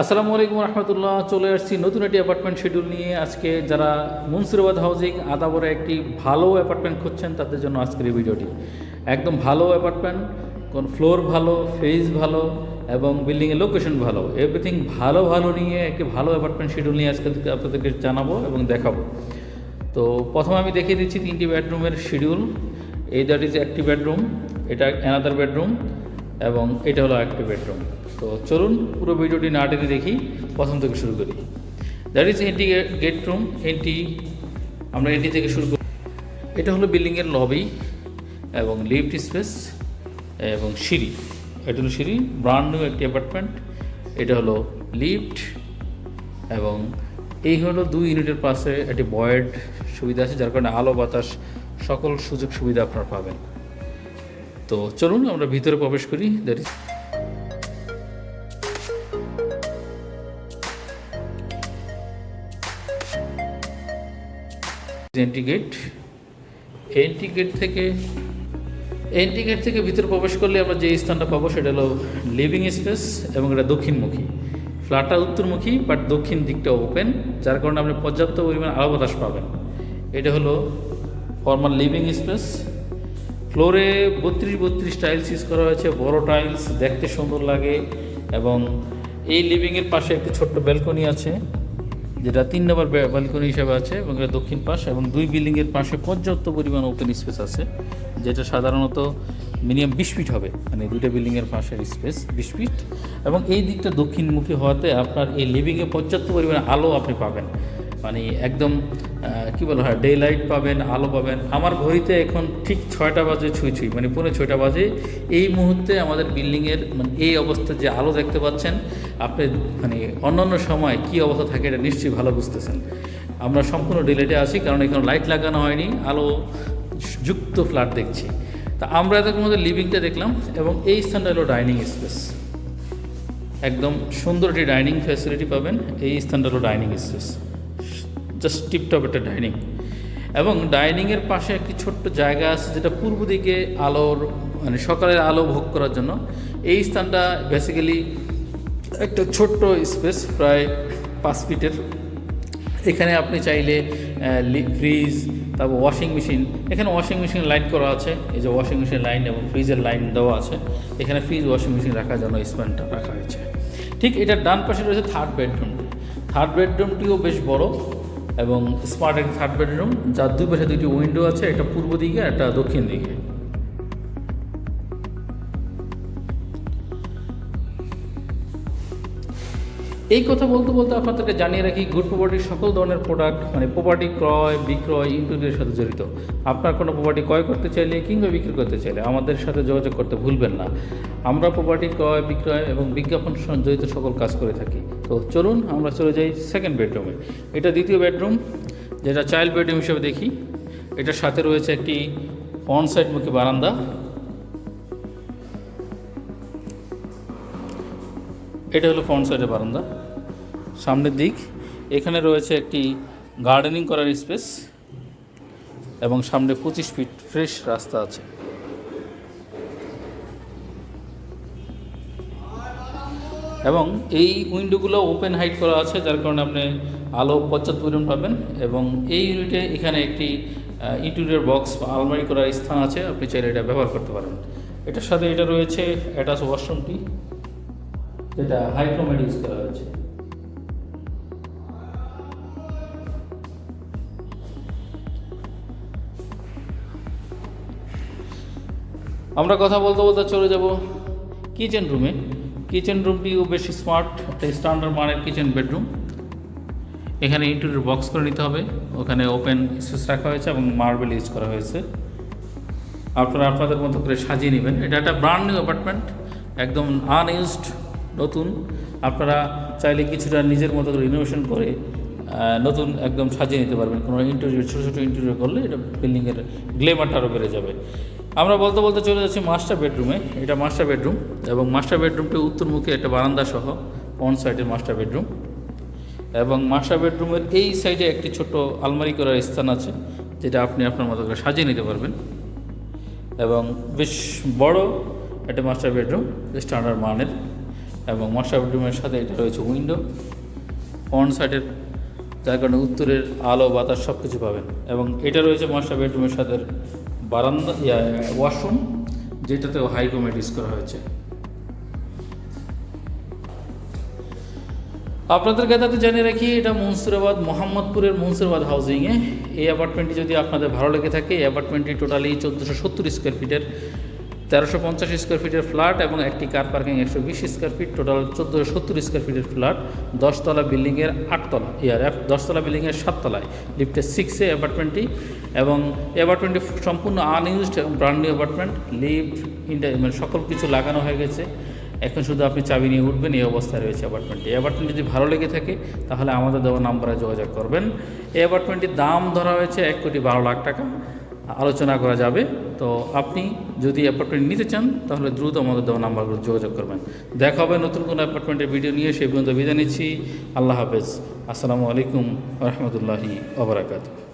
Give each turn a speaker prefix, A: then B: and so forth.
A: আসসালামু আলাইকুম রহমতুল্লাহ, চলে আসছি নতুন একটি অ্যাপার্টমেন্ট শিডিউল নিয়ে। আজকে যারা মুন্সিরাবাদ হাউজিং আদাবরে একটি ভালো অ্যাপার্টমেন্ট খুঁজছেন, তাদের জন্য আজকের এই ভিডিওটি। একদম ভালো অ্যাপার্টমেন্ট কোন ফ্লোর ভালো ফেজ ভালো, এবং বিল্ডিংয়ের লোকেশন ভালো। এভরিথিং ভালো ভালো নিয়ে একটি ভালো অ্যাপার্টমেন্ট শিডিউল নিয়ে আজকে আপনাদেরকে জানাব এবং দেখাবো। তো প্রথমে আমি দেখিয়ে দিচ্ছি তিনটি বেডরুমের শিডিউল এই দ্যাট ইজ একটি বেডরুম এটা অ্যানাদার বেডরুম এবং এটা হলো একটি বেডরুম তো চলুন পুরো ভিডিওটি না টেনে দেখি, প্রথম থেকে শুরু করি। That is entry gate room entry আমরা এন্টি থেকে শুরু করি। এটা হলো বিল্ডিংয়ের লবি এবং লিফট স্পেস এবং সিঁড়ি। এটা হলো সিঁড়ি ব্রান্ড নিউ একটি অ্যাপার্টমেন্ট এটা হলো লিফট এবং এই হলো দুই ইউনিটের পাশে একটি বয়েড সুবিধা আছে, যার কারণে আলো, বাতাস, সকল সুযোগ সুবিধা আপনারা পাবেন। তো চলুন আমরা ভিতরে প্রবেশ করি। That is entry gate entry gate থেকে এন্ট্রি গেট থেকে ভিতরে প্রবেশ করলে আমরা যে স্থানটা পাবো সেটা হলো লিভিং স্পেস এবং এটা দক্ষিণমুখী। ফ্ল্যাটটা উত্তরমুখী বাট দক্ষিণ দিকটা ওপেন যার কারণে আপনি পর্যাপ্ত পরিমাণ আলো বাতাস পাবেন। এটা হলো ফর্মাল লিভিং স্পেস ফ্লোরে বত্রিশ বত্রিশ টাইলস ইউজ করা হয়েছে, বড় টাইলস দেখতে সুন্দর লাগে এবং এই লিভিংয়ের পাশে একটি ছোট্ট ব্যালকনি আছে। যেটা তিন নম্বর ব্যালকনি হিসাবে আছে এবং এটা দক্ষিণ পাশ এবং দুই বিল্ডিংয়ের পাশে পর্যাপ্ত পরিমাণ ওপেন স্পেস আছে, যেটা সাধারণত মিনিমাম বিশ ফিট হবে। মানে দুটো বিল্ডিংয়ের পাশের স্পেস বিশ ফিট এবং এই দিকটা দক্ষিণমুখী হওয়াতে আপনার এই লিভিংয়ে পর্যাপ্ত পরিমাণে আলো আপনি পাবেন। মানে একদম কী বলা হয় ডে লাইট পাবেন, আলো পাবেন। আমার ঘড়িতে এখন ঠিক ছয়টা বাজে ছুঁই ছুঁই মানে পৌনে ছয়টা বাজে। এই মুহূর্তে আমাদের বিল্ডিংয়ের মানে এই অবস্থায় যে আলো দেখতে পাচ্ছেন, আপনি মানে অন্যান্য সময় কী অবস্থা থাকে এটা নিশ্চয়ই ভালো বুঝতেছেন। আমরা সম্পূর্ণ ডিলেটে আছি, কারণ এখানে লাইট লাগানো হয়নি, আলো যুক্ত ফ্ল্যাট দেখছি। তা আমরা এতক্ষণ মধ্যে লিভিংটা দেখলাম, এবং এই স্থানটা হলো ডাইনিং স্পেস একদম সুন্দর একটি ডাইনিং ফ্যাসিলিটি পাবেন, এই স্থানটা হলো ডাইনিং স্পেস জাস্ট টিপটপ একটা ডাইনিং এবং ডাইনিংয়ের পাশে একটি ছোট্ট জায়গা আছে যেটা পূর্ব দিকে আলোর মানে সকালের আলো ভোগ করার জন্য। এই স্থানটা বেসিক্যালি একটা ছোট্ট স্পেস প্রায় পাঁচ ফিটের এখানে আপনি চাইলে ফ্রিজ তারপর ওয়াশিং মেশিন এখানে ওয়াশিং মেশিন লাইন করা আছে। এই যে ওয়াশিং মেশিন লাইন এবং ফ্রিজের লাইন দেওয়া আছে। এখানে ফ্রিজ ওয়াশিং মেশিন রাখার জন্য স্প্যানটা রাখা হয়েছে। ঠিক এটার ডান পাশে রয়েছে থার্ড বেডরুমটি থার্ড বেডরুমটিও বেশ বড়। এবং স্মার্ট অ্যান্ড থার্ড বেডরুম যার দুই পাশে দুইটি উইন্ডো আছে, একটা পূর্ব দিকে একটা দক্ষিণ দিকে। এই কথা বলতে বলতে আপনাদেরকে জানিয়ে রাখি গুড প্রপার্টির সকল ধরনের প্রোডাক্ট মানে প্রপার্টি ক্রয়, বিক্রয় ইন্টারভিউর সাথে জড়িত। আপনার কোনো প্রপার্টি ক্রয় করতে চাইলে কিংবা বিক্রি করতে চাইলে আমাদের সাথে যোগাযোগ করতে ভুলবেন না। আমরা প্রপার্টি ক্রয়, বিক্রয় এবং বিজ্ঞাপন জড়িত সকল কাজ করে থাকি। তো চলুন, আমরা চলে যাই সেকেন্ড বেডরুমে এটা দ্বিতীয় বেডরুম যেটা চাইল্ড বেডরুম হিসেবে দেখি। এটার সাথে রয়েছে একটি অন সাইড মুখী বারান্দা। এটা হলো ফ্রন্ট সাইডের বারান্দা। সামনের দিক, এখানে রয়েছে একটি গার্ডেনিং করার স্পেস এবং সামনে পঁচিশ ফিট ফ্রেশ রাস্তা আছে। এবং এই উইন্ডোগুলো ওপেন হাইট করা আছে, যার কারণে আপনি আলো পর্যাপ্ত পরিমাণ পাবেন এবং এই ইউনিটে এখানে একটি ইন্টেরিয়র বক্স বা আলমারি করার স্থান আছে, আপনি চাইলে এটা ব্যবহার করতে পারেন। এটার সাথে এটা রয়েছে অ্যাটাচ ওয়াশরুমটি যেটা হাইক্রোমেড ইউজ করা হয়েছে। আমরা কথা বলতে বলতে চলে যাব কিচেন রুমে কিচেন রুমটিও বেশ স্মার্ট একটা স্ট্যান্ডার্ড মানের কিচেন বেডরুম এখানে ইন্টেরিয়র বক্স করে নিতে হবে। ওখানে ওপেন স্পেস রাখা হয়েছে এবং মার্বেল ইউজ করা হয়েছে। আপনারা আপনাদের মতো করে সাজিয়ে নেবেন। এটা একটা ব্র্যান্ড নিউ অ্যাপার্টমেন্ট একদম আনইউজড নতুন। আপনারা চাইলে কিছুটা নিজের মতো করে ইনোভেশন করে নতুন একদম সাজিয়ে নিতে পারবেন। কোনো ইন্টেরিয়র ছোটো ছোটো ইন্টেরিয়র করলে এটা বিল্ডিংয়ের গ্লেমারটা আরও বেড়ে যাবে। আমরা বলতে বলতে চলে যাচ্ছি মাস্টার বেডরুমে এটা মাস্টার বেডরুম এবং মাস্টার বেডরুমটি উত্তরমুখী একটা বারান্দা সহ অন সাইডের মাস্টার বেডরুম এবং মাস্টার বেডরুমের এই সাইডে একটি ছোট আলমারি করার স্থান আছে, যেটা আপনি আপনার মতো করে সাজিয়ে নিতে পারবেন। এবং বেশ বড় একটা মাস্টার বেডরুম স্ট্যান্ডার্ড মানের। এবং মাস্টার বেডরুমের সাথে এটা রয়েছে উইন্ডো ফ্রন্ট সাইডের যার কারণে উত্তরের আলো, বাতাস সব কিছু পাবেন। এবং এটা রয়েছে মাস্টার বেডরুমের সাথে বারান্দা ওয়াশরুম যেটাতেও হাই ইউজ করা হয়েছে। আপনাদের কাছে জানিয়ে রাখি, এটা মনসুরাবাদ, মোহাম্মদপুরের মনসুরাবাদ হাউজিংয়ে এই অ্যাপার্টমেন্টটি যদি আপনাদের ভালো লেগে থাকে, এই অ্যাপার্টমেন্টটি টোটালি চোদ্দোশো সত্তর স্কোয়ার ফিটের তেরোশো পঞ্চাশ স্কোয়ার ফিটের ফ্ল্যাট এবং একটি কার পার্কিং একশো বিশ স্কোয়ার ফিট টোটাল চোদ্দোশো সত্তর স্কোয়ার ফিটের ফ্ল্যাট দশতলা বিল্ডিংয়ের আটতলা ইয়ার দশতলা বিল্ডিংয়ের সাততলায় লিফটের সিক্সে অ্যাপার্টমেন্টটি এবং অ্যাপার্টমেন্টটি সম্পূর্ণ আনইউজড এবং ব্র্যান্ড নিউ অ্যাপার্টমেন্ট লিফট ইন্টার মানে সকল কিছু লাগানো হয়ে গেছে। এখন শুধু আপনি চাবি নিয়ে উঠবেন, এই অবস্থায় রয়েছে অ্যাপার্টমেন্টটি অ্যাপার্টমেন্ট যদি ভালো লেগে থাকে, তাহলে আমাদের দেওয়া নাম্বারে যোগাযোগ করবেন। এই অ্যাপার্টমেন্টটির দাম ধরা হয়েছে এক কোটি বারো লাখ টাকা। আলোচনা করা যাবে। তো আপনি যদি অ্যাপার্টমেন্ট নিতে চান, তাহলে দ্রুত আমাদের দেওয়া নাম্বারগুলো যোগাযোগ করবেন। দেখা হবে নতুন কোনো অ্যাপার্টমেন্টের ভিডিও নিয়ে সেই পর্যন্ত বিদায় নিচ্ছি। আল্লাহ হাফেজ। আসসালামু আলাইকুম রহমতুল্লাহি ওবরাকাতু